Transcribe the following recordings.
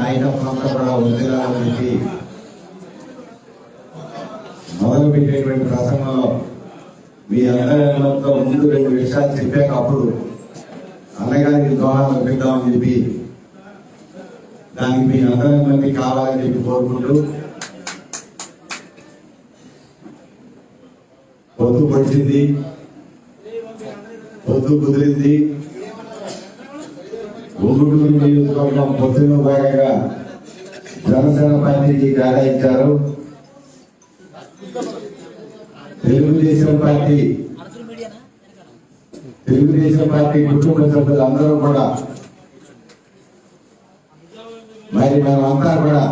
నాయకుల యొక్క నాయకత్వం అంతా కూడా ఉందిరాలని చెప్పి మొదలు ప్రసంగంలో మీ అందరితో ముందు రెండు విషయాలు చెప్పాక అప్పుడు అన్నగారికి దోహాలు పెడదామని చెప్పి దానికి మీ అందరి కావాలని చెప్పి కోరుకుంటూ పొద్దు పొడిచింది పొద్దు కుదిరింది. గుంటూరు నియోజకవర్గం పొద్దులో భాగంగా జనసేన పార్టీకి కేటాయించారు తెలుగుదేశం పార్టీ తెలుగుదేశం పార్టీ కుటుంబ సభ్యులు అందరూ కూడా మరి మేమంతా కూడా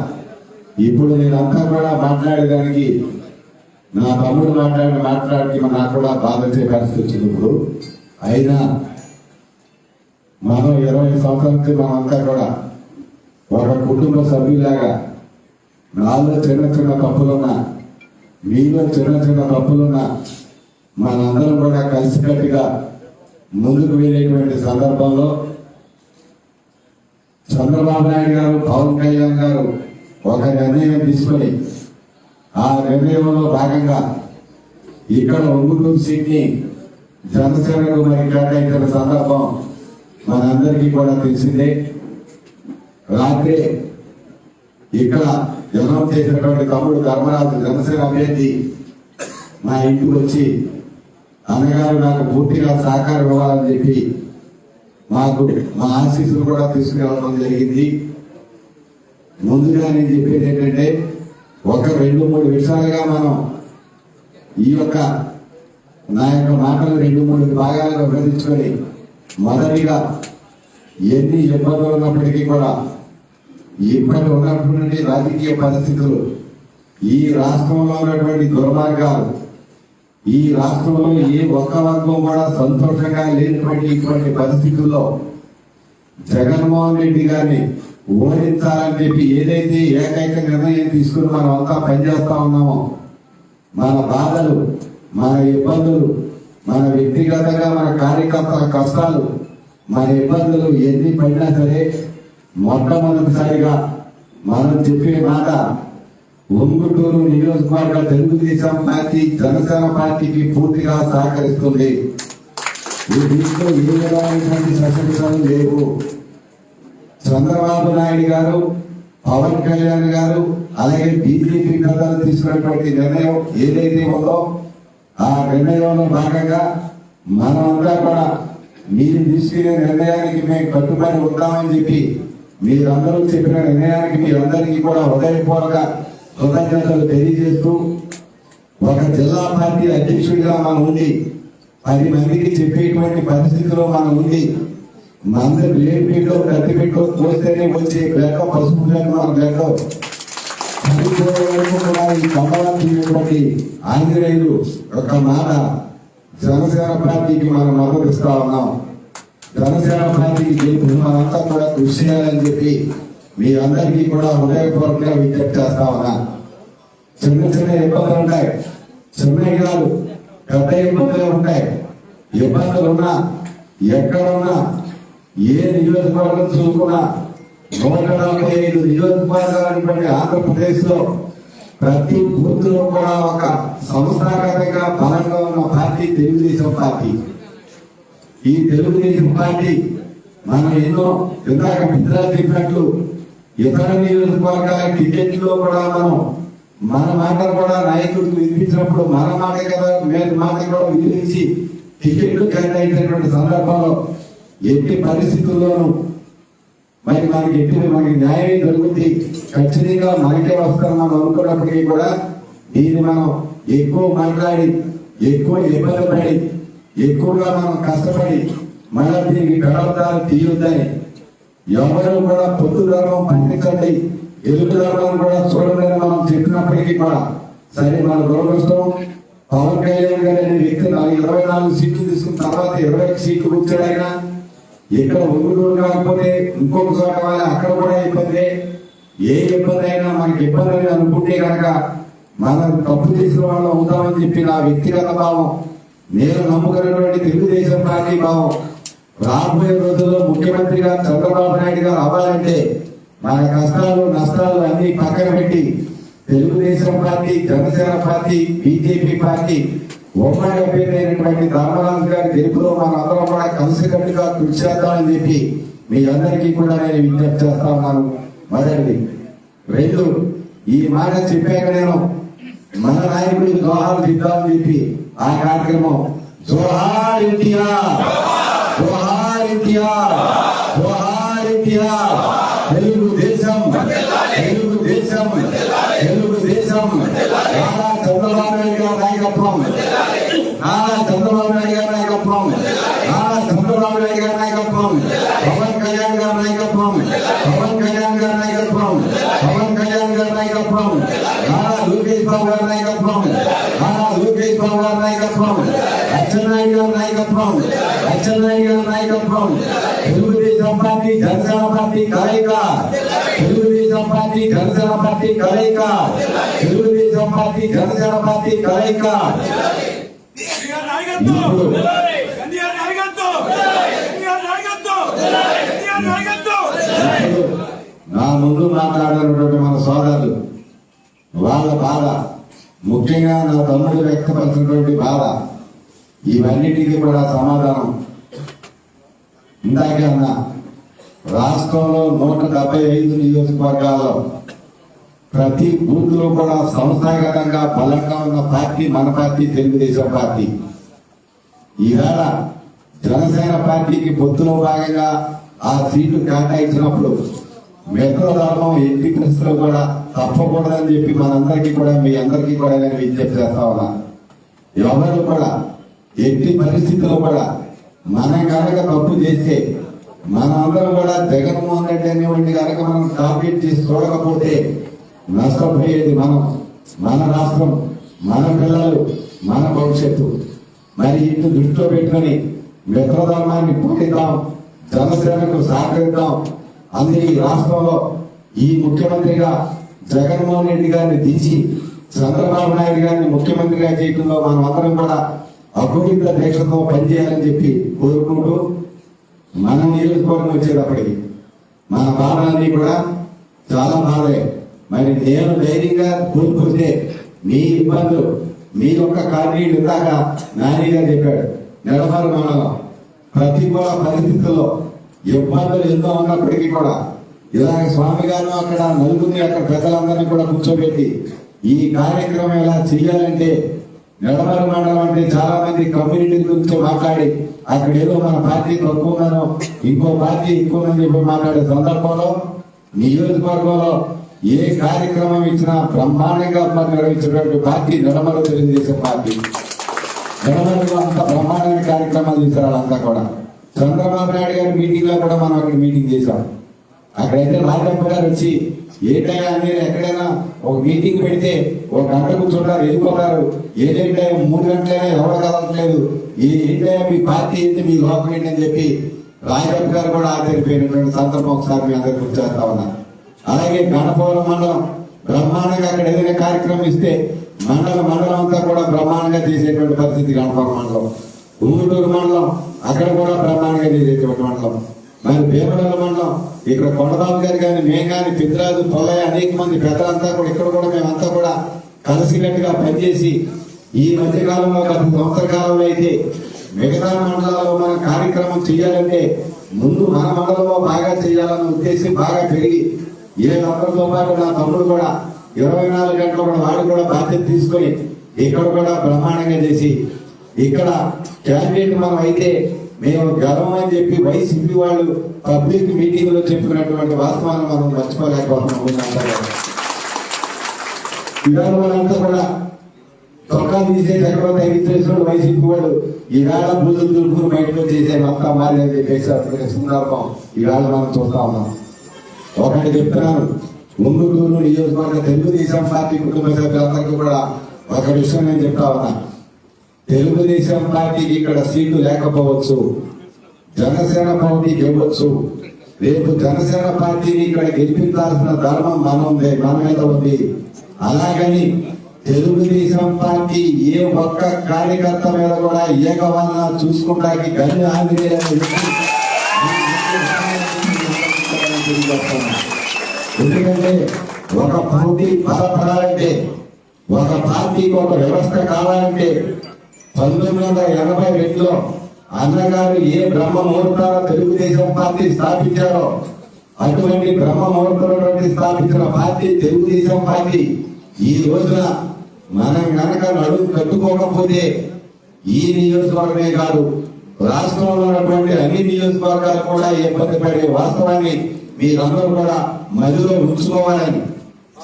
ఇప్పుడు నేనంతా కూడా మాట్లాడేదానికి నా తమ్ముడు మాట్లాడిన మాట్లాడికి నాకు కూడా బాధ వచ్చే పరిస్థితి వచ్చింది ఇప్పుడు. అయినా మనం ఇరవై సంవత్సరాలకి నుంచి మనమంతా కూడా ఒక కుటుంబ సభ్యులాగా నాలో చిన్న చిన్న తప్పులున్నా మీలో చిన్న చిన్న తప్పులున్నా మనందరం కూడా కలిసికట్టుగా ముందుకు వెళ్ళేటువంటి సందర్భంలో చంద్రబాబు నాయుడు గారు పవన్ కళ్యాణ్ గారు ఒక నిర్ణయం తీసుకొని ఆ నిర్ణయంలో భాగంగా ఇక్కడ ఒంగుటూరు సీట్ని జనసేనకు మరి కేటాయించిన సందర్భం మనందరికీ కూడా తెలిసిందే రాత్రి ఇక్కడ జనం చేసినటువంటి తమ్ముడు ధర్మరాజు జనసేన అభ్యర్థి మా ఇంటికి వచ్చి అన్నగారు నాకు పూర్తిగా సహకారం ఇవ్వాలని చెప్పి మాకు మా ఆశీస్సులు కూడా తీసుకువెళ్ళడం జరిగింది. ముందుగా నేను చెప్పేది ఏంటంటే ఒక రెండు మూడు విషయాలుగా మనం ఈ యొక్క నా యొక్క మాటలు రెండు మూడు భాగాలుగా విభజించుకొని మొదటిగా ఎన్ని ఇబ్బందులు ఉన్నప్పటికీ కూడా ఇబ్బంది ఉన్నటువంటి రాజకీయ పరిస్థితులు ఈ రాష్ట్రంలో ఉన్నటువంటి దుర్మార్గాలు ఈ రాష్ట్రంలో ఏ ఒక్క వర్గం కూడా సంతోషంగా లేనటువంటి ఇటువంటి పరిస్థితుల్లో జగన్మోహన్ రెడ్డి గారిని ఓడించాలని చెప్పి ఏదైతే ఏకైక నిర్ణయం తీసుకుని మనం అంతా పనిచేస్తా ఉన్నామో మన బాధలు మన ఇబ్బందులు మన వ్యక్తిగతంగా మన కార్యకర్తల కష్టాలు మన ఇబ్బందులు ఎన్ని పడినా సరే మొట్టమొదటిసారిగా మనం చెప్పే మాట ఒంగుటూరు నియోజకవర్గ తెలుగుదేశం పార్టీ జనసేన పార్టీకి పూర్తిగా సహకరిస్తుంది. ఈ దీంట్లో ఏ విధమైనటువంటి సశక్తాలు లేవు. చంద్రబాబు నాయుడు గారు పవన్ కళ్యాణ్ గారు అలాగే బీజేపీ పెద్దలు తీసుకున్నటువంటి నిర్ణయం ఏదైతే ఉందో ఆ నిర్ణయంలో భాగంగా మనమంతా కూడా మీరు తీసుకునే నిర్ణయానికి మేము కట్టుబడి ఉంటామని చెప్పి మీరందరూ చెప్పిన నిర్ణయానికి మీరందరికీ కూడా హృదయపూర్వక కృతజ్ఞతలు తెలియజేస్తూ ఒక జిల్లా పార్టీ అధ్యక్షుడిగా మనం ఉంది పది మందికి చెప్పేటువంటి పరిస్థితిలో మనం ఉంది మంది లేని పెట్టో కత్తి పెట్టో కోస్తేనే వచ్చే లేక పసుపు లేక మనం లేక చనిపోయే వరకు కూడా ఈ ఆంజనేయులు ఒక మాట జనసేన పార్టీకి మనం మద్దతు ఇస్తా ఉన్నాం జనసేన పార్టీకి గెలుపు మనంతా కూడా కృషి చేయాలని చెప్పి మీ అందరికీ కూడా హృదయపూర్వకంగా విజ్ఞప్తి చేస్తా ఉన్నా చిన్న చిన్న ఇబ్బందులు ఉంటాయి చిన్న కాదు పెద్ద ఇబ్బందులు ఉంటాయి ఇబ్బందులు ఉన్నా ఎక్కడున్నా ఏ నియోజకవర్గం చూసుకున్నా నూట నలభై ఐదు నియోజకవర్గాలు ఆంధ్రప్రదేశ్లో ప్రతి బూత్లో కూడా ఒక సంస్థాగతంగా బలంగా ఉన్న పార్టీ తెలుగుదేశం పార్టీ. ఈ తెలుగుదేశం పార్టీ మనం ఎన్నో ఇందాక మిత్రాలు చెప్పినట్లు ఇతర నియోజకవర్గాల టికెట్లో కూడా మనం మన మాట కూడా నాయకుడికి వినిపించినప్పుడు మన మాట కదా మేలు మాట కూడా వినిపించి టికెట్లు ఖరీదైనటువంటి సందర్భంలో ఎట్టి పరిస్థితుల్లోనూ మరి మనకి ఎట్టి మనకి న్యాయం దొరుకుతుంది. ఖచ్చితంగా మనకే వస్తాం మనం అనుకున్నప్పటికీ కూడా దీన్ని మనం ఎక్కువ మాట్లాడి ఎక్కువ ఇబ్బంది పడి ఎక్కువగా మనం కష్టపడి మళ్ళీ దీనికి గడవదాలు తీయొద్దని ఎవరు కూడా పొత్తు ధర్మం పండించండి ఎదుటి ధర్మం కూడా చూడలేని మనం చెప్పినప్పటికీ కూడా సరే మన దురదృష్టం పవన్ కళ్యాణ్ గారు అనే వ్యక్తి ఇరవై నాలుగు సీట్లు తీసుకున్న తర్వాత ఇరవై సీట్లు కూర్చోడైనా ఇక్కడ ఊరు కాకపోతే ఇంకొక చోట వాళ్ళ అక్కడ కూడా ఇబ్బంది. ఏ ఇబ్బంది అయినా మనకి ఇబ్బంది అని అనుకుంటే కనుక మనం తప్పు చేసిన వాళ్ళు అవుతామని చెప్పి నా వ్యక్తిగత భావం నేను నమ్ముకున్నటువంటి తెలుగుదేశం పార్టీ భావం. రాబోయే రోజుల్లో ముఖ్యమంత్రిగా చంద్రబాబు నాయుడు గారు అవ్వాలంటే మన కష్టాలు నష్టాలు అన్ని పక్కన పెట్టి Telugu Desam party Janasena party BJP party ఉమ్మడి అభ్యర్థి ధర్మరాజు గారి గెలుపులో మనందరం కూడా కలిసికట్టుగా కృషి చేద్దామని చెప్పి మీ అందరికీ కూడా నేను విజ్ఞప్తి చేస్తా ఉన్నాను. మొదటిది రెండు ఈ మాట చెప్పాక నేను మన నాయకుడు జోహార్ దిద్దామని చెప్పి ఆ కార్యక్రమం. జోహార్ ఇండియా జోహార్ ఇండియా జోహార్ ఇండియా తెలుగుదేశం! తెలుగుదేశం! తెలుగుదేశం! చంద్రబాబు నాయుడు గారు చంద్రబాబు నాయుడు గారి నాయకత్వం. చంద్రబాబు నాయుడు గారి నాయకత్వం. పవన్ కళ్యాణ్ గారి నాయకత్వం. పవన్ కళ్యాణ్ గారి నాయకత్వం. పవన్ కళ్యాణ్ గారి నాయకత్వం. నారా లోకేష్ బాబు గారి నాయకత్వం. నారా లోకేష్ బాబు గారి నాయకత్వం. అచ్చెన్నాయుడు గారి నాయకత్వం. అచ్చెన్నాయుడు గారి నాయకత్వం. తెలుగుదేశం పార్టీ జనసేన పార్టీ కలయిక. తెలుగుదేశం పార్టీ జనసేన పార్టీ కలయిక. తెలుగుదేశం పార్టీ జనసేన పార్టీ కలయిక ఎన్టీఆర్ నాయకత్వం ఎన్టీఆర్ నాయకత్వం ఎన్టీఆర్ నాయకత్వం ఎన్టీఆర్ నాయకత్వం ఇప్పుడు నా ముందు మాట్లాడినటువంటి మన సోదరులు వాళ్ళ బాధ ముఖ్యంగా నా తమ్ముడు వ్యక్తపరిచినటువంటి బాధ ఇవన్నిటికీ కూడా సమాధానం. ఇందాకే అన్నా రాష్ట్రంలో నూట డెబ్బై ఐదు నియోజకవర్గాల్లో ప్రతి బూత్లో కూడా సంస్థాగతంగా బలంగా ఉన్న పార్టీ మన పార్టీ తెలుగుదేశం పార్టీ. ఈవేళ జనసేన పార్టీకి పొత్తులో భాగంగా ఆ సీటు కేటాయించినప్పుడు మెట్రో ధర్మం ఎట్టి పరిస్థితుల్లో కూడా తప్పకూడదని చెప్పి మనందరికీ కూడా మీ అందరికీ కూడా నేను విజ్ఞప్తి చేస్తా ఉన్నా. ఎవరు కూడా ఎట్టి పరిస్థితుల్లో కూడా మనం కనుక తప్పు చేస్తే మన అందరం కూడా జగన్మోహన్ రెడ్డి అనేవాడిని కనుక మనం టార్గెట్ చేసి చూడకపోతే నష్టపోయేది మనం. మన రాష్ట్రం మన పిల్లలు మన భవిష్యత్తు. మరి ఇటు దృష్టిలో పెట్టుకొని మిత్రధర్మాన్ని పూజిద్దాం జనసేనకు సహకరిద్దాం. అందుకే ఈ రాష్ట్రంలో ఈ ముఖ్యమంత్రిగా జగన్మోహన్ రెడ్డి గారిని దించి చంద్రబాబు నాయుడు గారిని ముఖ్యమంత్రిగా చేయడంలో మనం అందరం కూడా అకుటిత దీక్షతో పనిచేయాలని చెప్పి కోరుకుంటూ మన నియోజకవర్గం వచ్చేటప్పటికి మన బాధలన్నీ కూడా చాలా బాధే. మరి నేను ధైర్యంగా కోరుకుంటే మీ ఇబ్బందులు మీ యొక్క కార్యీలు ఇందాక నానిగా చెప్పాడు నిడమరు మండలం ప్రతికూల పరిస్థితుల్లో ఇబ్బందులు ఎన్నో ఉన్నప్పటికీ కూడా ఇలాగ స్వామి గారు అక్కడ నలుగురిని అక్కడ ప్రజలందరినీ కూడా కూర్చోబెట్టి ఈ కార్యక్రమం ఎలా చేయాలంటే నిడమరు మండలం అంటే చాలా మంది కమ్యూనిటీ గురించి మాట్లాడి అక్కడ ఏదో మన పార్టీ తక్కువగానో ఇంకో పార్టీ ఎక్కువ మంది మాట్లాడే సందర్భంలో నియోజకవర్గంలో ఏ కార్యక్రమం ఇచ్చినా బ్రహ్మాండంగా నిర్వహించినటువంటి పార్టీ నిడమరు తెలుగుదేశం పార్టీ. నిడమరులో అంత బ్రహ్మాండమైన కార్యక్రమాలు చేశారు అంతా కూడా. చంద్రబాబు నాయుడు గారి మీటింగ్లో కూడా మనం అక్కడ మీటింగ్ చేశాం. అక్కడైతే రాజప్ప గారు వచ్చి ఏంటయ్యా మీరు ఎక్కడైనా ఒక మీటింగ్ పెడితే ఒక గంట కూర్చుంటారు ఎదుర్కొన్నారు ఏదైతే మూడు గంటలైనా ఎవరు కదలట్లేదు. ఏంటయ్యా మీ పార్టీ ఏంటి మీ లోకం ఏంటి అని చెప్పి రాజప్ప గారు కూడా ఆశ్చర్యపోయినటువంటి సందర్భం ఒకసారి మీ అందరికి గుర్తు ఉన్నా. అలాగే గణపవరం మండలం బ్రహ్మాండంగా అక్కడ ఏదైనా కార్యక్రమం ఇస్తే మండలం మండలం అంతా కూడా బ్రహ్మాండంగా చేసేటువంటి పరిస్థితి గణపవరం మండలం. ఊరూరు మండలం అక్కడ కూడా బ్రహ్మాండంగా చేసేటువంటి మండలం. మరి భీమడల మండలం ఇక్కడ కొండబాబు గారు కానీ మేము కానీ పిత్రాజు పొల్లయ్య అనేక మంది పెద్దలంతా కూడా ఇక్కడ కూడా మేమంతా కూడా కలిసికట్టుగా పనిచేసి ఈ మధ్య కాలంలో గత సంవత్సర కాలంలో అయితే మిగతా మండలాల్లో మన కార్యక్రమం చేయాలంటే ముందు మన మండలంలో బాగా చేయాలన్న ఉద్దేశం బాగా పెరిగి ఏ అందరితో పాటు నా తమ్ముడు కూడా ఇరవై నాలుగు గంటలు కూడా వాడు కూడా బాధ్యత తీసుకొని ఇక్కడ కూడా బ్రహ్మాండంగా చేసి ఇక్కడ క్యాండిడేట్ మనం అయితే మేము గర్వం అని చెప్పి వైసీపీ వాళ్ళు పబ్లిక్ మీటింగ్లో చెప్పినటువంటి వాస్తవాన్ని మనం మర్చిపోలేకపోతున్నాం కూడా. ఇవాళ వాళ్ళంతా కూడా చొక్కా తీసేసి ఎక్కడో తగ్గించేసిన వైసీపీ వాళ్ళు ఈవేళ బూజులు దుర్గులు బయటకు చేసే మొత్తం మారి అని చెప్పేసి సందర్భం ఈవేళ మనం చూస్తా ఉన్నాం ఒకటి చెప్తున్నాను. ముందుటూరు నియోజకవర్గ తెలుగుదేశం పార్టీ కుటుంబ సభ్యులందరికీ కూడా ఒక విషయం నేను చెప్తా ఉన్నా. తెలుగుదేశం పార్టీకి ఇక్కడ సీట్లు లేకపోవచ్చు జనసేన పార్టీ గెలవచ్చు. రేపు జనసేన పార్టీని ఇక్కడ గెలిపించాల్సిన ధర్మం మన ఉంది మన మీద ఉంది. అలాగని తెలుగుదేశం పార్టీ ఏ ఒక్క కార్యకర్త మీద కూడా ఏకవలన చూసుకుంటానికి గన్ను ఆంజనేయ ఎందుకంటే ఒక పార్టీ బలపడాలంటే ఒక పార్టీకి ఒక వ్యవస్థ కావాలంటే పంతొమ్మిది వందల ఎనభై రెండులో అన్నగారు ఏ బ్రహ్మ ముహూర్తాల తెలుగుదేశం పార్టీ స్థాపించారో అటువంటి బ్రహ్మ ముహూర్తంలో స్థాపించిన పార్టీ తెలుగుదేశం పార్టీ. ఈ రోజున మనం కనుక నడుము కట్టుకోకపోతే ఈ నియోజకవర్గమే కాదు రాష్ట్రంలో ఉన్నటువంటి అన్ని నియోజకవర్గాలు కూడా ఇబ్బంది పడే వాస్తవాన్ని మీరందరూ కూడా మధ్యలో ఉంచుకోవాలని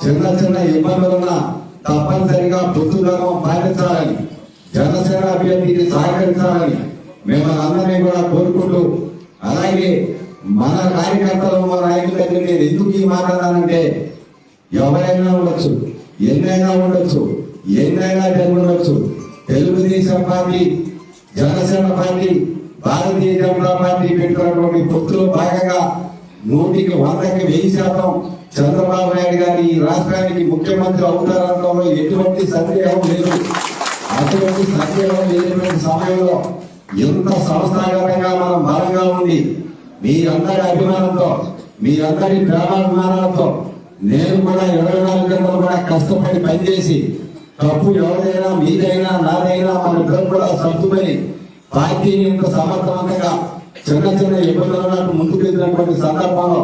చిన్న చిన్న ఇబ్బందులున్నా తప్పనిసరిగా పొత్తుదనం పాటించాలని జనసేన అభ్యర్థికి సహకరించాలని మిమ్మల్ని అందరినీ కూడా కోరుకుంటూ అలాగే మన కార్యకర్తలు మన నాయకుల దగ్గర నేను ఎందుకు ఈ మాట్లాడానంటే ఎవరైనా ఉండొచ్చు ఎన్నైనా ఉండొచ్చు ఎన్నైనా జరుగుండొచ్చు. Telugu Desam party Janasena party Bharatiya Janata party పెట్టుకున్నటువంటి పొత్తులో భాగంగా నూటికి వందకి వెయ్యి శాతం చంద్రబాబు నాయుడు గారి ఈ రాష్ట్రానికి ముఖ్యమంత్రి అవుతారనడంలో ఎటువంటి సందేహం లేదు. అటువంటి సందేహం లేనటువంటి సమయంలో ఎంత సంస్థాగతంగా మనం బలంగా ఉంది మీ అందరి అభిమానంతో మీ అందరి ప్రేమాభిమానాలతో నేను కూడా ఇరవై నాలుగు గంటలు కూడా కష్టపడి పనిచేసి తప్పు ఎవరైనా మీదైనా నాదైనా మన ఇద్దరు కూడా సర్దుమని పార్టీని ఇంత సమర్థవంతంగా చిన్న చిన్న ఇబ్బందులు ముందుకు వెళ్ళినటువంటి సందర్భంలో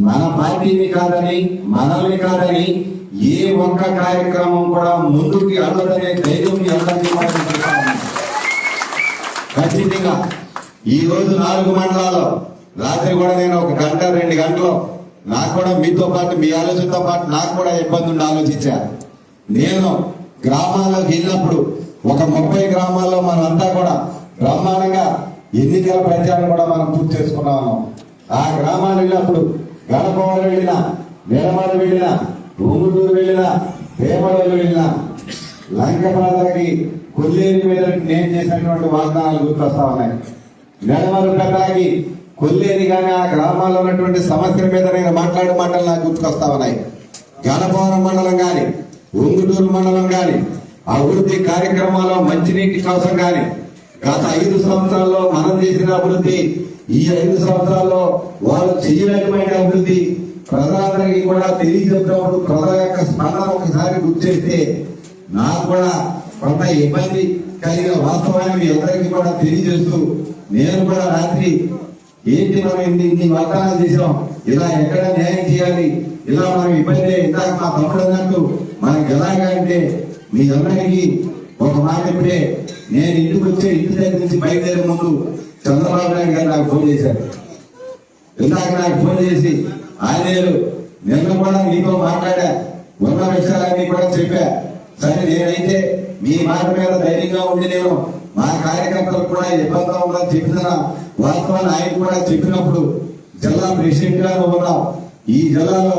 మన పార్టీని కాదని మనల్ని కాదని ఏ ఒక్క కార్యక్రమం కూడా ముందుకి అల్లదనే ధైర్యం మీ అందరికీ ఖచ్చితంగా ఈ రోజు నాలుగు మండలాల్లో రాత్రి కూడా నేను ఒక గంట రెండు గంటలు నాకు కూడా మీతో పాటు మీ ఆలోచనతో పాటు నాకు కూడా ఇబ్బంది ఉండి ఆలోచించా. నేను గ్రామాల్లోకి వెళ్ళినప్పుడు ఒక ముప్పై గ్రామాల్లో మనంతా కూడా బ్రహ్మాండంగా ఎన్నికల ప్రచారం కూడా మనం పూర్తి చేసుకున్నాము ఆ గ్రామాలు వెళ్ళినప్పుడు గడపవారు వెళ్ళిన నిడమలు వెళ్ళినా ఉంగుటూరు వెళ్ళిన పేమడలు వెళ్ళిన లంకపాలకి కొల్లేరు వెళ్ళడానికి నేను చేసినటువంటి వాగ్దానాలు గుర్తొస్తా ఉన్నాయి. నెలమరు పెట్టాకి కొల్లేరు కానీ ఆ గ్రామాల్లో ఉన్నటువంటి సమస్యల మీద నేను మాట్లాడే మాటలు నాకు గుర్తుకొస్తా ఉన్నాయి. గణపవరం మండలం కానీ ఉంగుటూరు మండలం కానీ అభివృద్ధి కార్యక్రమాల్లో మంచినీటి కోసం కానీ గత ఐదు సంవత్సరాల్లో మనం చేసిన అభివృద్ధి ఈ ఐదు సంవత్సరాల్లో వాళ్ళు చేయలేకపోయిన అభివృద్ధి ప్రజలందరికీ కూడా తెలియజెప్పినప్పుడు ప్రజల యొక్క స్పందన ఒకసారి గుర్తిస్తే నాకు కూడా కొంత ఇబ్బంది కలిగిన వాస్తవాన్ని మీ అందరికీ కూడా తెలియజేస్తూ నేను కూడా రాత్రి ఏంటి మనం ఇన్ని ఇన్ని వాగ్దానాలు చేసాం ఇలా ఎక్కడ న్యాయం చేయాలి ఇలా మనం ఇబ్బంది ఇందాక మా తమ్ముడు అన్నట్టు మనకి ఎలాగా అంటే మీ అందరికీ ఒక మాట ఇప్పుడే నేను ఇంటికి వచ్చే ఇంటి దగ్గర నుంచి బయలుదేరే ముందు చంద్రబాబు నాయుడు గారు నాకు ఫోన్ చేశారు. ఇందాక నాకు ఫోన్ చేసి ఆంజనేయులు నిన్న కూడా మీతో మాట్లాడా ఉన్న విషయాలన్నీ కూడా చెప్పా. సరే నేనైతే మీ మాట మీద ధైర్యంగా ఉండి నేను మా కార్యకర్తలకు కూడా ఇబ్బంది ఉందని చెప్పిన వాస్తవాన్ని ఆయన కూడా చెప్పినప్పుడు జిల్లా ప్రెసిడెంట్ గారు ఉన్నాం ఈ జిల్లాలో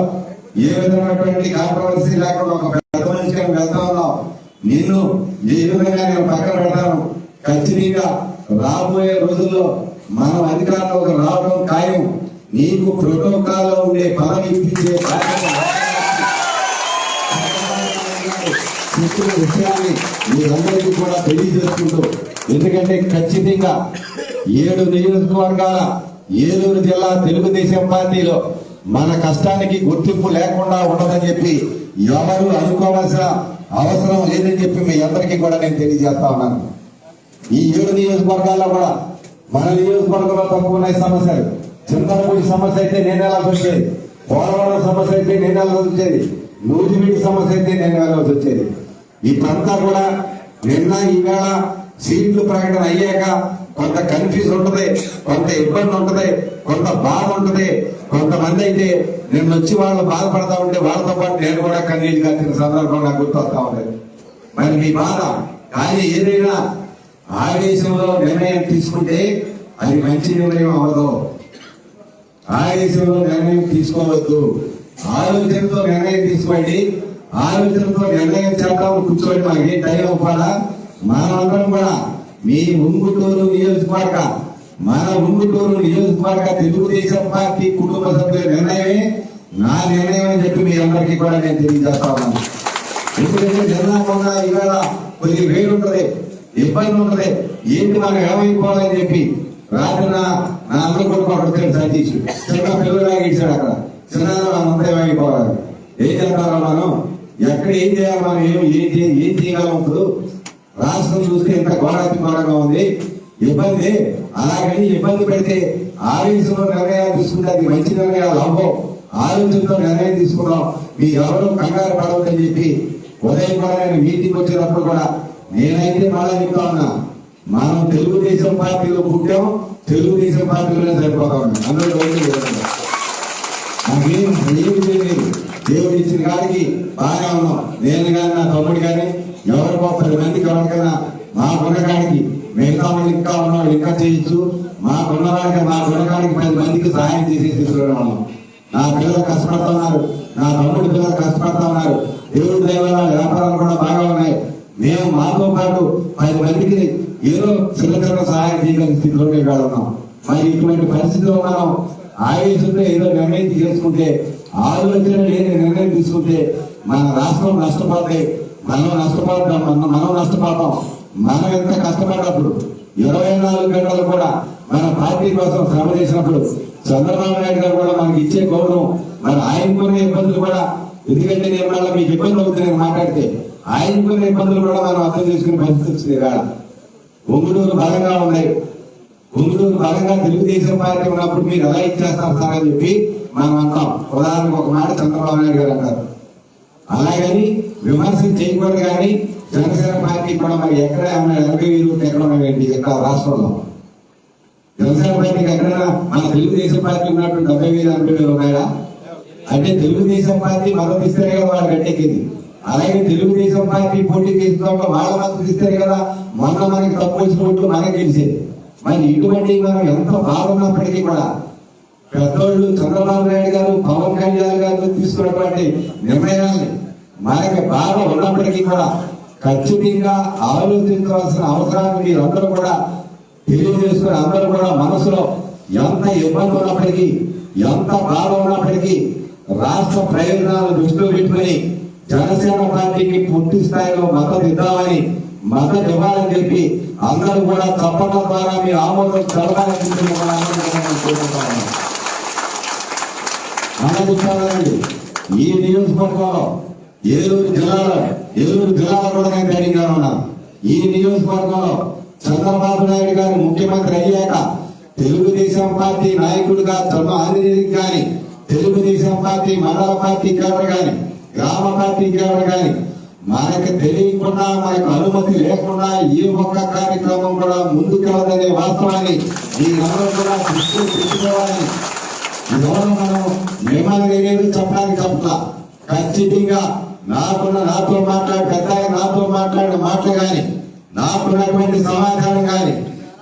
ఏ విధమైనటువంటి కాంట్రవర్సీ లేకుండా ఒక పెద్ద మనిషిగా వెళ్తా ఉన్నాం నిన్ను ఏ విధంగా నేను పక్కన పెడతాను ఖచ్చితంగా రాబోయే రోజుల్లో మనం అధికారంలోకి రావడం ఖాయం. నీకు ప్రోటోకాల్లో ఉండే పదవి ఇప్పించే బాధ్యత విషయాన్ని మీరందరికీ కూడా తెలియజేసుకుంటూ ఎందుకంటే ఖచ్చితంగా ఏడు నియోజకవర్గాల ఏలూరు జిల్లా తెలుగుదేశం పార్టీలో మన కష్టానికి గుర్తింపు లేకుండా ఉండదని చెప్పి ఎవరు అనుకోవాల్సిన అవసరం లేదని చెప్పి మీ అందరికీ కూడా నేను తెలియజేస్తా ఉన్నాను. ఈ ఏడు నియోజకవర్గాల్లో కూడా మన నియోజకవర్గంలో తక్కువ ఉన్నాయి సమస్యలు. చింతలపూడి సమస్య అయితే నేను వెళ్ళాల్సి వచ్చేది పోలవరం సమస్య అయితే నేను వెళ్ళాల్సి వచ్చేది నూజివీడి సమస్య అయితే నేను వెళ్ళాల్సి వచ్చేది ఇప్పుడంతా కూడా నిన్న ఈవేళ సీట్లు ప్రకటన అయ్యాక కొంత కన్ఫ్యూజ్ ఉంటది కొంత ఇబ్బంది ఉంటది కొంత బాధ ఉంటది. కొంతమంది అయితే నేను వచ్చి వాళ్ళు బాధపడతా ఉంటే వాళ్ళతో పాటు నేను కూడా కన్నీళ్ళు కట్టిన సందర్భం నాకు గుర్తొస్తా ఉండేది. మరి మీ బాధ కానీ ఏదైనా ఆవేశంలో నిర్ణయం తీసుకుంటే అది మంచి నిర్ణయం అవ్వదు. ఆవేశంలో నిర్ణయం తీసుకోవద్దు. ఆలోచనతో నిర్ణయం తీసుకోండి. ఆలోచనతో నిర్ణయం చేద్దాం కూర్చోండి. మాకు ఏ టైం అవ్వాలా మనందరం కూడా మీ ముంగుటూరు నియోజకవర్గ మన ముంగుటూరు నియోజకవర్గ తెలుగుదేశం పార్టీ కుటుంబ సభ్యుల నిర్ణయమే నా నిర్ణయం అని చెప్పి మీ అందరికీ కూడా నేను తెలియజేస్తా ఉన్నాను. ఎందుకంటే నిన్న మొన్న ఇవాళ కొద్ది వేడి ఉంటుంది ఇబ్బంది ఉంటుంది. ఏంటి మనం ఏమైపోవాలని చెప్పి రాత్రి నా నా అందరూ కొడుకు ఒకటి వచ్చాడు సతీష్. చిన్న పిల్లలాగా ఇచ్చాడు అక్కడ. చిన్న మనంతా ఏమైపోవాలి? ఏం చేస్తారో మనం? ఎక్కడ ఏం చేయాలి మనం? ఏం ఏం చేయ- ఏం చేయగలం రాష్ట్రం చూస్తే ఎంత ఘోరాతి ఘోరంగా ఉంది. ఇబ్బంది అలాగని ఇబ్బంది పెడితే ఆవేశంలో నిర్ణయాలు తీసుకుంటే అది మంచి నిర్ణయాలు అవ్వవు ఆలోచనతో నిర్ణయం తీసుకున్నాం. మీ ఎవరు కంగారు పడవద్దని చెప్పి ఉదయం కూడా నేను మీటింగ్ వచ్చినప్పుడు కూడా నేనైతే మళ్ళా చెప్తా ఉన్నా. మనం తెలుగుదేశం పార్టీలో పుట్టాం తెలుగుదేశం పార్టీలోనే సరిపోతా ఉన్నాం. అందరూ నాకేం ఏమి దేవుడు ఇచ్చిన కాడికి బాగానే ఉన్నాం. నేను కానీ నా తమ్ముడు కానీ ఎవరు పది మందికి ఎవరికైనా మా గుణకాడికి మిగతా వాళ్ళు ఇంకా ఉన్నాడు ఇంకా చేయొచ్చు మా గుణవాడికి మా గుణకాడికి పది మందికి సహాయం చేసి తీసుకురావడం వాళ్ళం నా పిల్లలు కష్టపడుతున్నారు నా తమ్ముడి పిల్లలు కష్టపడతా ఉన్నారు. దేవుడి దైవాల వ్యాపారాలు కూడా బాగా ఉన్నాయి. మేము మాతో పాటు పది మందికి ఏదో చిన్న చిన్న సహాయం చేయగలిగిన స్థితిలో మేము ఉన్నాం. మరి ఇటువంటి పరిస్థితిలో మనం ఆవేశంతో ఏదో నిర్ణయం తీసుకుంటే ఆలోచన లేని నిర్ణయం తీసుకుంటే మన రాష్ట్రం నష్టపోతే మనం నష్టపోతాం మనం మనం నష్టపోతాం. మనం ఎంత కష్టపడ్డప్పుడు ఇరవై నాలుగు గంటలు కూడా మన పార్టీ కోసం శ్రమ చేసినప్పుడు చంద్రబాబు నాయుడు గారు కూడా మనకి ఇచ్చే గౌరవం మరి ఆయనకున్న ఇబ్బందులు కూడా ఎందుకంటే నేను మళ్ళీ మీకు ఇబ్బంది అవుతుంది నేను మాట్లాడితే ఆయనకున్న ఇబ్బందులు కూడా మనం అర్థం చేసుకునే పరిస్థితి వచ్చింది కాదు ఒంగుడూరు బలంగా ఉన్నాయి. గుంటూరు బలంగా తెలుగుదేశం పార్టీ ఉన్నప్పుడు మీరు ఎలా ఇచ్చేస్తారు సార్ అని చెప్పి మనం అంటాం. ఉదాహరణకు ఒక మాట చంద్రబాబు నాయుడు గారు అంటారు. అలాగని విమర్శలు చేయకూడదు కానీ జనసేన పార్టీ కూడా మరి ఎక్కడ ఎనభైలు ఎక్కడ ఏంటి ఇక్కడ రాష్ట్రంలో? జనసేన పార్టీకి ఎక్కడైనా మన తెలుగుదేశం పార్టీ ఉన్నట్టు డెబ్బై వేలు ఎనభై వేలు ఉన్నాయా? అంటే తెలుగుదేశం పార్టీ మద్దతు ఇస్తే కదా వాళ్ళు గట్టెక్కింది. అలాగే తెలుగుదేశం పార్టీ పోటీ చేస్తున్నప్పుడు వాళ్ళ మద్దతు ఇస్తే కదా మొన్న మనకి తప్పు వచ్చినట్టు మనకి గెలిచేది. మరి ఇటువంటి మనం ఎంత బాగున్నప్పటికీ కూడా పెద్దోళ్ళు చంద్రబాబు నాయుడు గారు పవన్ కళ్యాణ్ గారు తీసుకున్నటువంటి నిర్ణయాన్ని మనకి బాగా ఉన్నప్పటికీ కూడా ఖచ్చితంగా ఆలోచించవలసిన అవసరాన్ని మీరందరూ కూడా తెలియజేసుకుని అందరూ కూడా మనసులో ఎంత ఇబ్బంది ఉన్నప్పటికీ ఎంత బాధ ఉన్నప్పటికీ రాష్ట్ర ప్రయోజనాలు దృష్టిలో పెట్టుకుని జనసేన పార్టీకి పూర్తి స్థాయిలో మద్దతు ఇద్దామని మద్దతు ఇవ్వాలని చెప్పి అందరూ కూడా తప్పడం ద్వారా మీ ఆమోదం కలగాలని చెప్పి కోరుకుంటున్నాను. ఆలోచించాలండి ఈ నియోజకవర్గంలో ఏలూరు జిల్లాలో ఏలూరు జిల్లాలో కూడా నేను ధైర్యంగా ఉన్నాను. ఈ నియోజకవర్గంలో చంద్రబాబు నాయుడు గారు ముఖ్యమంత్రి అయ్యాక తెలుగుదేశం పార్టీ నాయకుడుగా తమ ఆంజనేయుడికి కానీ తెలుగుదేశం పార్టీ మండల పార్టీ కేడర్ కానీ గ్రామ పార్టీ కేడర్ కానీ మనకు తెలియకుండా మనకు అనుమతి లేకుండా ఏ ఒక్క కార్యక్రమం కూడా ముందుకెళ్ళదనే వాస్తవాన్ని ఈ నగరం కూడా దృష్టిలో పెట్టుకోవాలని ఎవరు మనం నియమాలు వేరేది చెప్పడానికి చెప్పలా ఖచ్చితంగా నాకున్న నాతో మాట్లాడి పెద్ద నాతో మాట్లాడిన మాటలు కానీ నాకున్నటువంటి సమాధానం కానీ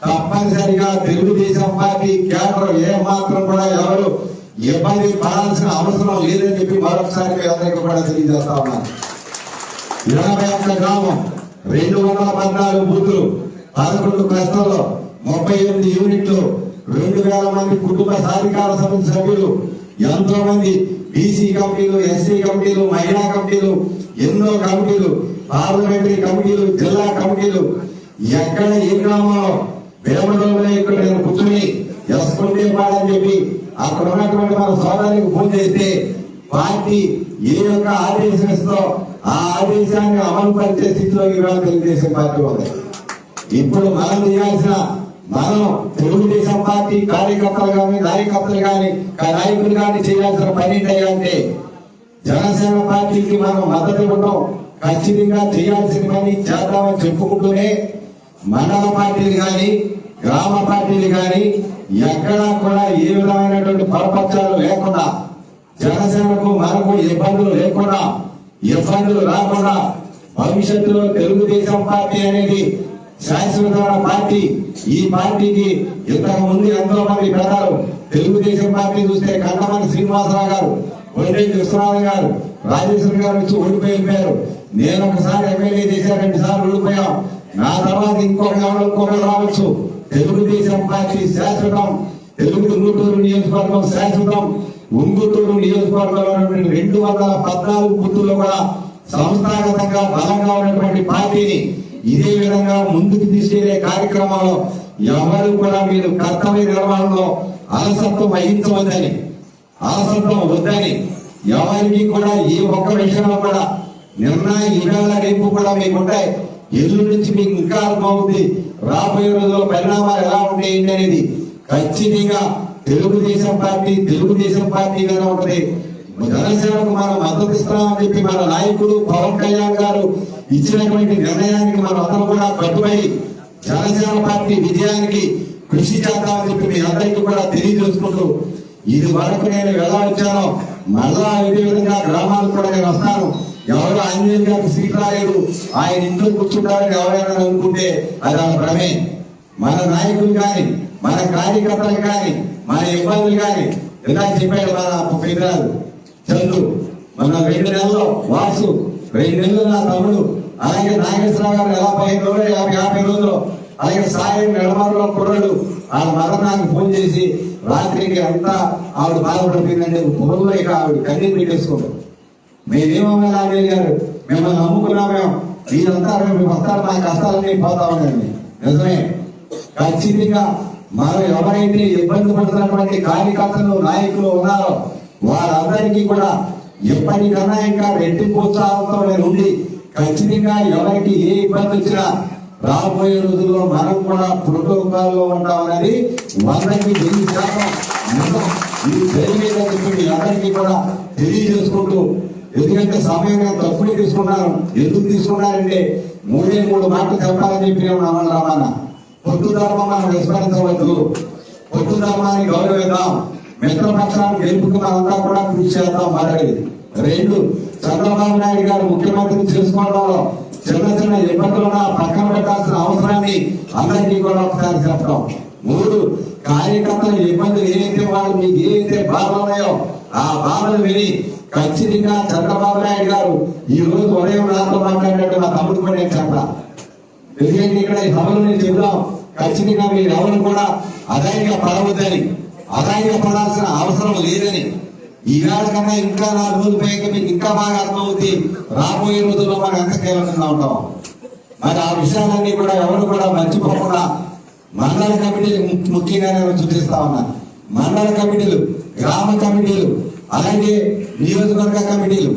తప్పనిసరిగా తెలుగుదేశం పార్టీ కేడర్ ఏ మాత్రం కూడా ఎవరు ఇబ్బంది పడాల్సిన అవసరం లేదని చెప్పి మరొకసారి మీ అందరికీ కూడా తెలియజేస్తా ఉన్నాను ఇరవై ఒక్క గ్రామం రెండు వందల పద్నాలుగు బూతులు పదకొండు క్లస్టర్లు ముప్పై ఎనిమిది యూనిట్లు రెండు వేల మంది కుటుంబ సాధికార సమితి సభ్యులు ఎంతో మంది బీసీ కమిటీలు ఎస్సీ కమిటీలు మహిళా కమిటీలు ఎన్నో కమిటీలు పార్లమెంటరీ కమిటీలు జిల్లా కమిటీలు. ఎక్కడ ఏ గ్రామంలో వేమడోలో ఇక్కడ నేను కూర్చుని ఎస్కుంటే పాడని చెప్పి అక్కడ ఉన్నటువంటి మన సోదరికి ఫోన్ చేస్తే పార్టీ ఏ యొక్క ఆదేశం ఇస్తో ఆ ఆదేశాన్ని అమలు పరిచే స్థితిలో ఇవాళ తెలుగుదేశం పార్టీ ఉంది ఇప్పుడు మనం చేయాల్సిన మనం తెలుగుదేశం పార్టీ కార్యకర్తలు కానీ నాయకత్వలు కానీ నాయకులు కానీ చేయాల్సిన పని ఏంటంటే జనసేన పార్టీకి మనం మద్దతు ఇవ్వడం ఖచ్చితంగా చేయాల్సిన పని చేద్దామని చెప్పుకుంటూనే మండల పార్టీలు కానీ గ్రామ పార్టీలు కానీ ఎక్కడా కూడా ఏ విధమైనటువంటి పరపక్షాలు లేకుండా జనసేనకు మనకు ఇబ్బందులు లేకుండా ఇబ్బందులు రాకుండా భవిష్యత్తులో తెలుగుదేశం పార్టీ అనేది శాశ్వతమైన పార్టీ ఈ పార్టీకి ఇంతకు ముందు ఎంతో మంది పెద్దలు తెలుగుదేశం పార్టీ చూస్తే కండమని శ్రీనివాసరావు గారు కొండేటి విశ్వనాథ్ గారు రాజేశ్వర గారు వచ్చి ఓడిపోయి వెళ్ళిపోయారు నేను ఒకసారి ఎమ్మెల్యే చేశాను రెండు సార్లు ఓడిపోయాం. నా తర్వాత ఇంకొకరు ఎవరు ఇంకొకరు రావచ్చు. తెలుగుదేశం పార్టీ శాశ్వతం. తెలుగు ఉంగుటూరు నియోజకవర్గం శాశ్వతం. ఉంగుటూరు నియోజకవర్గంలో ఉన్నటువంటి రెండు వందల పద్నాలుగు బూతుల్లో కూడా సంస్థాగతంగా బలంగా ఉన్నటువంటి పార్టీని ఇదే విధంగా ముందుకు తీసుకెళ్ళే కార్యక్రమాలు ఎవరు కూడా మీరు కర్తవ్య నిర్వహణలో అలసత్వం వహించవద్దని అలసత్వం వద్దని ఎవరికి కూడా ఈ ఒక్క విషయంలో కూడా నిర్ణయం ఇవాళ రేపు కూడా మీకు ఉంటాయి ఎల్లు నుంచి మీకు ఇంకా అర్థమవుతుంది రాబోయే రోజుల్లో పరిణామాలు ఎలా ఉంటాయి అనేది ఖచ్చితంగా తెలుగుదేశం పార్టీ తెలుగుదేశం పార్టీ పార్టీగానే ఉంటుంది. జనసేనకు మనం మద్దతు ఇస్తామని చెప్పి మన నాయకుడు పవన్ కళ్యాణ్ గారు ఇచ్చినటువంటి నిర్ణయానికి మనం అందరం కూడా కట్టుబడి జనసేన పార్టీ విజయానికి కృషి చేద్దామని చెప్పి మీ అందరికీ కూడా తెలియజేసుకుంటూ ఇది వరకు నేను ఎలా వచ్చానో మళ్ళా ఇదే విధంగా గ్రామాలకు కూడా నేను వస్తాను. ఎవరు ఆంజనేయులు గారికి సీట్ రాలేదు. ఆయన ఇంట్లో కూర్చుంటారని ఎవరైనా అనుకుంటే అది ఆ భ్రమే. మన నాయకులు కానీ మన కార్యకర్తలు కానీ మన ఇబ్బందులు కానీ ఇలా చెప్పాడు మన పెద్దరాలు చంద్రు మన రెండు నెలల్లో వాసు రెండు నెలలు నా తమ్ముడు. అలాగే నాగేశ్వరరావు గారు ఎలా పదిహేను రోజులు యాభై యాభై రోజులు అలాగే సాయం నెలవారులో కుర్రడు ఆ మదర్ నాకు ఫోన్ చేసి రాత్రికి అంతా ఆవిడ బాధపడిపోయిందంటే ఫోన్లో ఇక ఆవిడ కన్నీరు పెట్టేసుకోండి మేమేమన్నా నాగేశ్వర గారు మిమ్మల్ని నమ్ముకున్నాం మేము. మీరంతా మేము వస్తారు మా కష్టాలన్నీ పోతా ఉండండి నిజమే. ఖచ్చితంగా మనం ఎవరైతే ఇబ్బంది పడుతున్నటువంటి కార్యకర్తలు నాయకులు ఉన్నారో వారందరికీ కూడా ఎప్పటికన్నా ఇంకా రెట్టింపు ఉత్సాహంతో ఉండి ఖచ్చితంగా ఎవరికి ఏ ఇబ్బంది వచ్చినా రాబోయే రోజుల్లో మనం కూడా ప్రోటోకాల్లో ఉంటామనేది వందకి వెయ్యి శాతం నిజం. ఇది తెలియలేదని చెప్పి అందరికీ కూడా తెలియజేసుకుంటూ ఎందుకంటే సమయం నేను తప్పుడు తీసుకున్నాను. ఎందుకు తీసుకున్నారంటే మూడే మూడు మాటలు చెప్పాలని చెప్పి నేను అమలు రామన్న. పొత్తు ధర్మం మనం విస్మరించవద్దు. పొత్తు ధర్మాన్ని గౌరవిద్దాం. మిత్రపక్షాలు గెలుపుకున్న అంతా కూడా కృషి చేద్దాం మొదటిది రెండు చంద్రబాబు నాయుడు గారు ముఖ్యమంత్రిని చేసుకోవడంలో చిన్న చిన్న ఇబ్బందులున్నా పక్కన పెట్టాల్సిన అవసరాన్ని అందరికీ కూడా ఒకసారి చెప్పడం. మూడు కార్యకర్తల ఇబ్బందులు ఏవైతే వాళ్ళు మీకు ఏవైతే బాధలు ఉన్నాయో ఆ బాధలు విని ఖచ్చితంగా చంద్రబాబు నాయుడు గారు ఈ రోజు ఉదయం నాతో మాట్లాడినట్టు నా తమ్ముడు కూడా నేను చెప్పా. ఎందుకంటే ఇక్కడ ఈ సభలో నేను చెప్దాం ఖచ్చితంగా మీరు ఎవరు కూడా అదాయిగా పడవద్దని. అదాయిగా అవసరం లేదని ఈవేళ కన్నా ఇంకా నాలుగు రోజులు పోయాక మీకు ఇంకా బాగా అర్థమవుతుంది రాబోయే రోజుల్లో మనం ఎంత కేవలంగా ఉంటాం. మరి ఆ విషయాలన్నీ కూడా ఎవరు కూడా మర్చిపోకుండా మండల కమిటీలు ముఖ్యంగా నేను సూచిస్తా ఉన్నా. మండల కమిటీలు గ్రామ కమిటీలు అలాగే నియోజకవర్గ కమిటీలు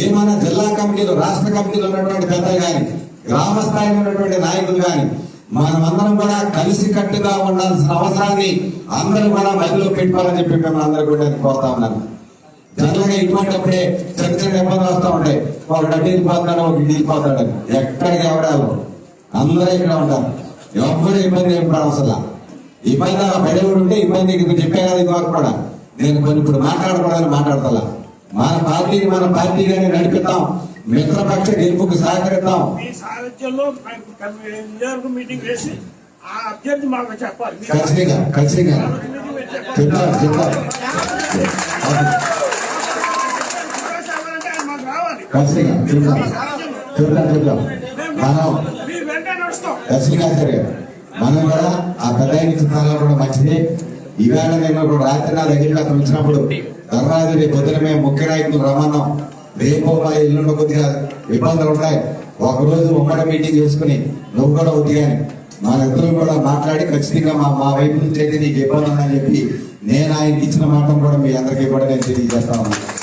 ఏమైనా జిల్లా కమిటీలు రాష్ట్ర కమిటీలు ఉన్నటువంటి పెద్దలు కానీ గ్రామ స్థాయిలో ఉన్నటువంటి నాయకులు కానీ మనమందరం కూడా కలిసి కట్టుగా ఉండాల్సిన అవసరాన్ని అందరూ కూడా మధ్యలో పెట్టుకోవాలని చెప్పి మిమ్మల్ని అందరూ కూడా నేను కోరుతా ఉన్నాను. జనరల్గా ఇటువంటిప్పుడే చిన్న చిన్న ఇబ్బందులు వస్తూ ఉంటాయి. ఒక అడ్డు పోతాడు ఒక ఇటు వెళ్ళిపోతాడు ఎక్కడికి ఎవడాలు అందరూ ఇక్కడ ఉంటారు. ఎవ్వరు ఇబ్బంది ఏం అవసరం ఇబ్బంది బయటకు ఉంటే ఇబ్బంది ఇది చెప్పే కదా ఇది వరకు కూడా. నేను కొన్ని ఇప్పుడు మాట్లాడకూడదని మాట్లాడతా మన పార్టీని మన పార్టీగానే నడిపిస్తాం మిత్రపక్ష గెలుపుకు సహకరిద్దాం. మీ సారథ్యంలో లీడర్ మీటింగ్ వేసి ఆ అభ్యర్థి మాకు చెప్పాలి. మీరు ఖచ్చితంగా ఖచ్చితంగా. చెప్తాం చెప్తాం ఖచ్చితంగా చెప్తాం చెప్తాం చెప్తాం మనం నడుస్తాం దర్శనాచార్య మనం కూడా ఆ పెద్ద చిత్రాల్లో కూడా మంచిది. ఈవేళ నేను ఇప్పుడు రాత్రి నా దగ్గరికి అతను వచ్చినప్పుడు ధర్మరాజు రేపు పొద్దున మేము ముఖ్య నాయకులు రమ్మన్నాం. రేపు మా కొద్దిగా ఇబ్బందులు ఉన్నాయి ఒకరోజు ఉమ్మడి మీటింగ్ చేసుకుని నువ్వు కూడా వద్దు కానీ మా ఇద్దరు కూడా మాట్లాడి ఖచ్చితంగా మా మా వైపు నుంచి అయితే నీకు ఇబ్బంది ఉందని చెప్పి నేను ఆయనకి ఇచ్చిన మాట కూడా మీ అందరికీ కూడా నేను తెలియజేస్తా ఉన్నాను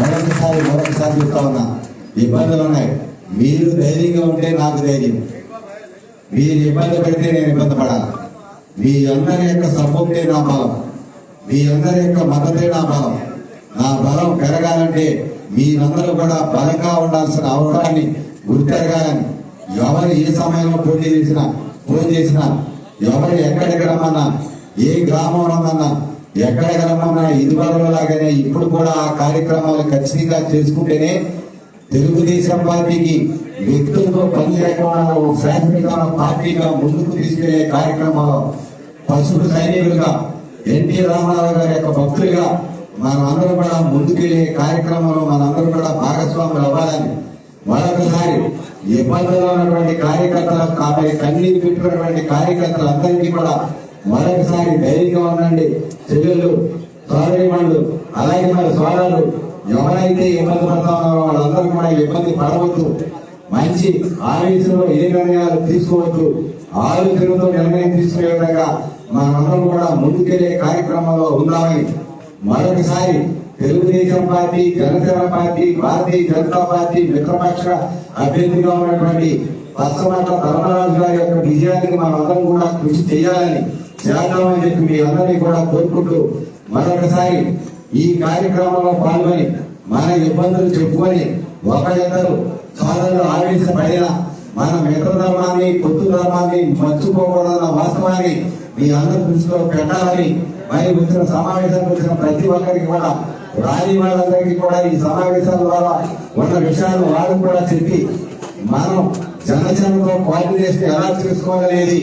మరొకసారి మరొకసారి చెప్తా ఉన్నా ఇబ్బందులు ఉన్నాయి. మీరు ధైర్యంగా ఉంటే నాకు ధైర్యం. మీరు ఇబ్బంది పెడితే నేను ఇబ్బంది పడాలి. మీ అందరి యొక్క సపోర్టే నా బలం. మీ అందరి యొక్క మద్దతే నా బలం. నా బలం పెరగాలంటే మీరందరూ కూడా బలంగా ఉండాల్సిన అవసరాన్ని గుర్తెరగాలని ఎవరు ఏ సమయంలో పోటీ చేసినా ఫోన్ చేసినా ఎవరు ఎక్కడికి రమ్మన్నా ఏ గ్రామం రమ్మన్నా ఎక్కడికి రమ్మన్నా ఇదివరకు లాగానే ఇప్పుడు కూడా ఆ కార్యక్రమాలు ఖచ్చితంగా చేసుకుంటేనే తెలుగుదేశం పార్టీకి వ్యక్తులతో పని లేకుండా ఒక పార్టీగా ముందుకు తీసుకెళ్ళే కార్యక్రమాలు పసుపు సైనికులుగా ఎన్టీ రామారావు గారి యొక్క భక్తులుగా మనం మనందరం కూడా ముందుకెళ్ళే కార్యక్రమంలో మనందరం కూడా భాగస్వాములు అవ్వాలని మరొకసారి ఇబ్బందుల్లో ఉన్నటువంటి కార్యకర్తలకు కాబట్టి కన్నీరు పెట్టుకున్నటువంటి కార్యకర్తలందరికీ కూడా మరొకసారి ధైర్యంగా ఉండండి. చెల్లెళ్ళు సోదరిమణులు అలాగే మన సోదరులు ఎవరైతే ఇబ్బంది పడతా ఉన్నారో వాళ్ళందరూ కూడా ఇబ్బంది పడవద్దు. మంచి ఆవేశంలో ఏ నిర్ణయాలు తీసుకోవద్దు. ఆలోచనతో నిర్ణయం తీసుకునే విధంగా మనందరం కూడా ముందుకెళ్ళే కార్యక్రమంలో ఉందామని మరొకసారి Telugu Desam party Janasena party Bharatiya Janata party మిత్రపక్ష అభ్యర్థిగా ఉన్నటువంటి పచ్చమట్ల ధర్మరాజు గారి యొక్క విజయానికి మనందరం కూడా కృషి చేయాలని చేద్దామని చెప్పి మీ అందరినీ కూడా కోరుకుంటూ మరొకసారి ఈ కార్యక్రమంలో పాల్గొని మన ఇబ్బందులు చెప్పుకొని ఒకరిద్దరు సోదరులు ఆవేశపడిన మన మిత్ర ధర్మాన్ని పొత్తు ధర్మాన్ని మర్చిపోకూడదన్న వాస్తవాన్ని మీ అందరి దృష్టిలో పెట్టాలని మరి వచ్చిన సమావేశానికి వచ్చిన ప్రతి ఒక్కరికి కూడా రాని వాళ్ళందరికీ కూడా ఈ సమావేశాల ద్వారా ఉన్న విషయాలు వాళ్ళు కూడా చెప్పి మనం జనసేనతో కోఆర్డినేషన్ ఎలా చేసుకోవాలనేది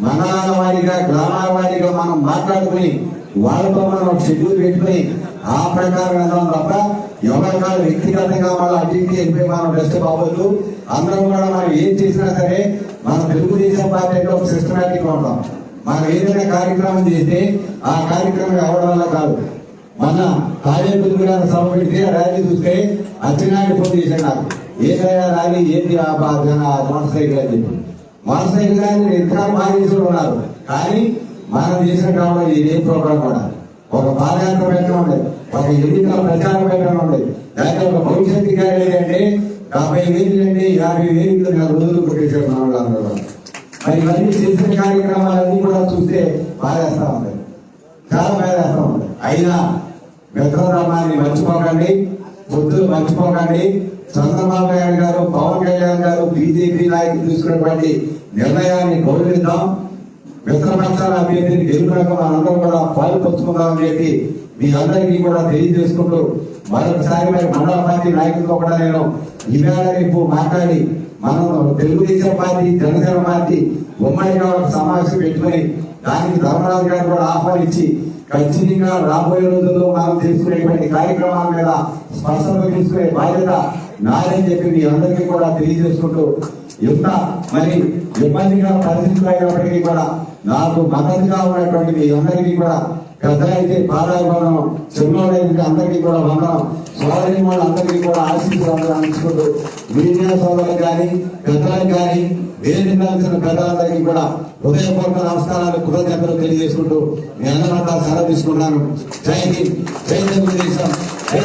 మండలాల వారిగా గ్రామాల వారిగా మనం మాట్లాడుకుని వాళ్ళతో మనం ఒక షెడ్యూల్ పెట్టుకుని ఆ ప్రకారం వెళ్ళడం తప్ప ఎవరికాలు వ్యక్తిగతంగా మళ్ళీ అటు వెళ్ళిపోయి మనం డిస్టర్బ్ అవ్వద్దు అందరం కూడా మనం ఏం చేసినా సరే మన తెలుగుదేశం పార్టీ అంటే ఒక సిస్టమేటిక్గా ఉంటాం. మనం ఏదైనా కార్యక్రమం చేస్తే ఆ కార్యక్రమం ఎవరి వల్ల కాదు. మన తాజేపల్లి కూడా సభ పెడితే ర్యాలీ చూస్తే అచ్చినాయుడు ఫోన్ చేశాడు నాకు. ఏదైనా ర్యాలీ? ఏంటి ఆ మోటార్ సైకిల్ అని చెప్పి. మోటార్ సైకిల్ ర్యాలీ ఇతర బాధ్యతలు ఉన్నారు కానీ మనం చేసిన కావాలి ఇదేం ప్రోగ్రామ్ కూడా. ఒక పాదయాత్ర పెట్టడం ఉండేది ఒక ఎన్నికల ప్రచారం పెట్టడం ఉండేది లేకపోతే ఒక భవిష్యత్తు గారు ఏంటంటే డెబ్బై వేలు అండి యాభై వేలు నెల రోజులు కొట్టేశారు మన వాళ్ళందరూ మరి ఇవన్నీ చేసిన కార్యక్రమాలన్నీ కూడా చూస్తే బాధేస్తా ఉంటాయి చాలా అయినా మిత్రరామాన్ని మర్చిపోకండి బుద్ధులు మర్చిపోకండి. చంద్రబాబు నాయుడు గారు పవన్ కళ్యాణ్ గారు బీజేపీ నాయకులు తీసుకున్నటువంటి నిర్ణయాన్ని గౌరవిద్దాం. మిత్రపక్షాల అభ్యర్థిని గెలుపునకు మనందరం కూడా పాలు పంచుకుందామని చెప్పి మీ అందరికీ కూడా తెలియజేసుకుంటూ మరొకసారి మరి మండల పార్టీ నాయకులతో కూడా నేను ఈవేళ రేపు మాట్లాడి మనం తెలుగుదేశం పార్టీ జనసేన పార్టీ ఉమ్మడిగా సమావేశం పెట్టుకుని దానికి ధర్మరాజు గారు కూడా ఆహ్వానించి ఖచ్చితంగా రాబోయే రోజుల్లో మనం తీసుకునేటువంటి కార్యక్రమాల మీద స్పష్టత తీసుకునే బాధ్యత నాదని చెప్పి మీ అందరికీ కూడా తెలియజేసుకుంటూ ఎంత మరి ఇబ్బందిగా పరిస్థితులు అయినప్పటికీ కూడా నాకు మద్దతుగా ఉన్నటువంటి మీ అందరికీ కూడా పెద్దలైతే పాదాభివందనం చిన్నోడైతే అందరికీ కూడా వందనం సోదరి వాళ్ళందరికీ కూడా ఆశీస్సులు అందరూ అందించుకుంటూ మీడియా కానీ పెద్దలకు కానీ వేదికల్సిన పెద్దలందరికీ కూడా హృదయపూర్వక నమస్కారాలు కృతజ్ఞతలు తెలియజేసుకుంటూ మీ అందరంతా సెలవు తీసుకున్నాను జై హింద్. జై తెలుగుదేశం. జై